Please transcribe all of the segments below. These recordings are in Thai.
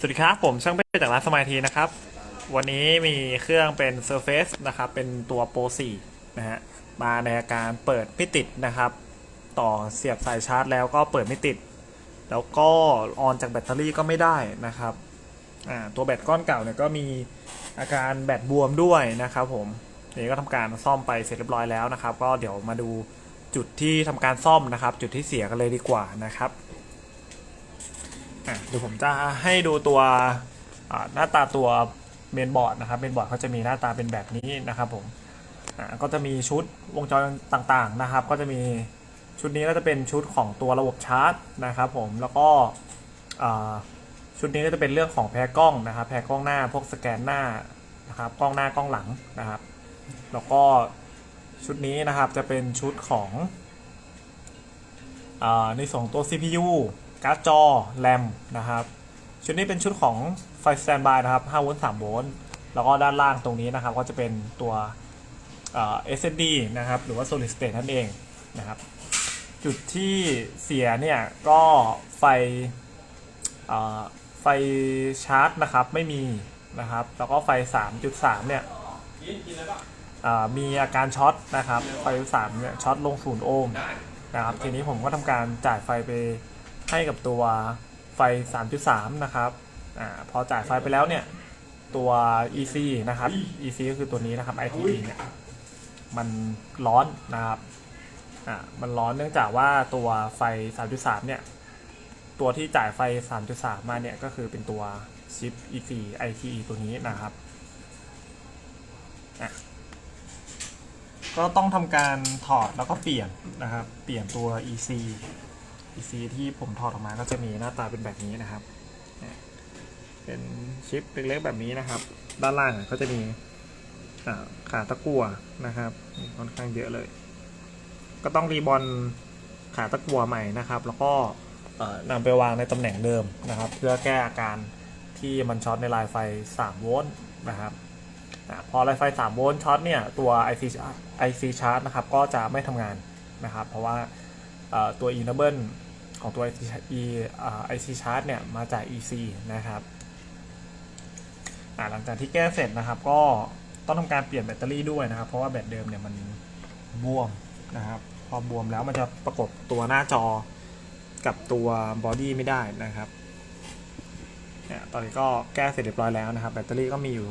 สวัสดีครับ ผมช่างเป้จากร้านสมัยทีนะครับ วันนี้มีเครื่องเป็น Surface นะครับ เป็นตัว Pro 4นะฮะมาในอาการเปิดไม่ติดนะครับ ต่อเสียบสายชาร์จแล้วก็เปิดไม่ติด แล้วก็ออนจากแบตเตอรี่ก็ไม่ได้นะครับตัวแบตก้อนเก่าเนี่ยก็มีอาการแบตบวมด้วยนะครับผมนี่ก็ทำการซ่อมไปเสร็จเรียบร้อยแล้วนะครับ ก็เดี๋ยวมาดูจุดที่ทำการซ่อมนะครับ จุดที่เสียกันเลยดีกว่านะครับ เดี๋ยวผมจะให้ดูตัวหน้าตาตัวเมนบอร์ดนะครับเมนบอร์ดเขาจะมีหน้าตาเป็นแบบนี้นะครับผมก็จะมีชุดวงจรต่างๆนะครับ ก็จะมีชุดนี้ก็จะเป็นชุดของตัวระบบชาร์จนะครับผมแล้วก็ชุดนี้ก็จะเป็นเรื่องของแพรกล้องนะครับ แพรกล้องหน้าพวกสแกนหน้านะครับกล้องหน้ากล้องหลังนะครับ แล้วก็ชุดนี้นะครับจะเป็นชุดของอในส่วนของตัว CPU การ์ดจอแรมนะครับ ชุดนี้เป็นชุดของไฟสแตนบายนะครับ5โวลต์3โวลต์แล้วก็ด้านล่างตรงนี้นะครับ ก็จะเป็นตัวเอ่อ SSD นะครับ หรือว่า solid state นั่นเองนะครับ จุดที่เสียเนี่ยก็ไฟไฟชาร์จนะครับไม่มีนะครับ แล้วก็ไฟ 3.3 เนี่ยมีอาการช็อตนะครับ ไฟ 3 เนี่ยช็อตลงศูนย์โอห์มนะครับ ทีนี้ผมก็ทำการจ่ายไฟไป ให้กับตัวไฟ 3.3 นะครับอ่าพอจ่ายไฟไปแล้วเนี่ย ตัว EC นะครับ EC ก็คือตัวนี้นะครับ ITE เนี่ยมันร้อนนะครับอ่ามันร้อนเนื่องจากว่าตัวไฟ 3.3 เนี่ย ตัวที่จ่ายไฟ 3.3 มาเนี่ย ก็คือเป็นตัวชิป EC ITE ตัวนี้นะครับอะก็ต้องทำการถอดแล้วก็เปลี่ยนนะครับ เปลี่ยนตัว EC EC ที่ผมถอดออกมาก็จะมีหน้าตาเป็นแบบนี้นะครับ เป็นชิปเล็กๆแบบนี้นะครับ ด้านล่างก็จะมีขาตะกั่วนะครับค่อนข้างเยอะเลย ก็ต้องรีบอลขาตะกั่วใหม่นะครับ แล้วก็นำไปวางในตำแหน่งเดิมนะครับ เพื่อแก้อาการที่มันช็อตในลายไฟ 3 โวลต์นะครับพอลายไฟ 3 โวลต์ช็อตเนี่ยตัว IC IC chart นะครับก็จะไม่ทำงานนะครับ เพราะว่าเอ่อตัว enable ของตัว IC E อ่า IC chart เนี่ยมาจาก EC นะครับหลังจากที่แก้เสร็จนะครับ ก็ต้องทำการเปลี่ยนแบตเตอรี่ด้วยนะครับ เพราะว่าแบตเดิมเนี่ยมันบวมนะครับพอบวมแล้วมันจะประกบตัวหน้าจอกับตัวบอดี้ไม่ได้นะครับเนี่ยตอนนี้ก็แก้เสร็จเรียบร้อยแล้วนะครับ แบตเตอรี่ก็มีอยู่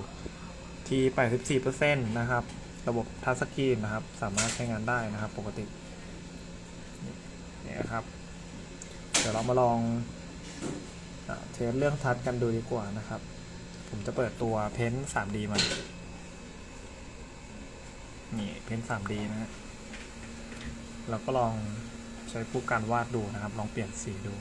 ที่ 84%นะครับ ระบบทัชสกรีนนะครับ สามารถใช้งานได้นะครับ ปกตินี่ยครับ ดี๋ยวเรามาลองเทสเรื่องทัชกันดูดีกว่านะครับ ผมจะเปิดตัวเพ้น 3D มา นี่เพ้น 3D นะฮะเราก็ลองใช้ผู้การวาดดูนะครับ ลองเปลี่ยนสีดู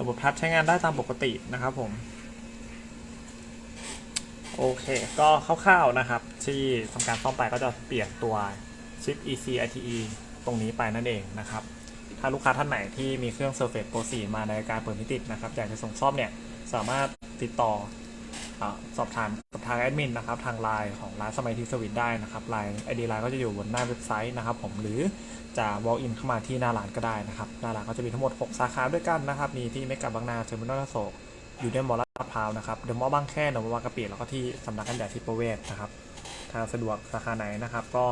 ระบบทัชใช้งานได้ตามปกตินะครับผม โอเค ก็คร่าวๆนะครับ ที่ทำการซ่อมไปก็จะเปลี่ยนตัวชิป EC ITE ตรงนี้ไปนั่นเองนะครับ ถ้าลูกค้าท่านไหนที่มีเครื่อง Surface Pro 4 มาในการเปิดมิติดนะครับ อยากจะส่งซ่อมเนี่ย สามารถติดต่อ สอบถามกับทางแอดมินนะครับทางไลน์ของร้านสมัยทีสวิตได้นะครับไลน์ไอดีไลน์ก็จะอยู่บนหน้าเว็บไซต์นะครับผมหรือจะ walk in เข้ามาที่หน้าร้านก็ได้นะครับหน้าร้านก็จะมีทั้งหมด 6 สาขาด้วยกันนะครับมีที่เมกะบางนาเทอร์มินอลโศกอยู่ในมอลลาดพร้าวนะครับเดอะมอลล์บางแคเดอะมอลล์บางกะปิแล้วก็ที่สำนักงานใหญ่ที่ประเวศนะครับถ้าสะดวกสาขาไหนนะครับก็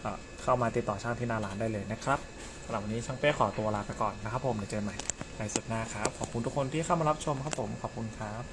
เอ่อเข้ามาติดต่อช่างที่หน้าร้านได้เลยนะครับสำหรับวันนี้ช่างเป้ขอตัวลาไปก่อนนะครับผมเดี๋ยวเจอกันใหม่ในสุดหน้าครับขอบคุณทุกคนที่เข้ามารับชมครับผมขอบคุณครับ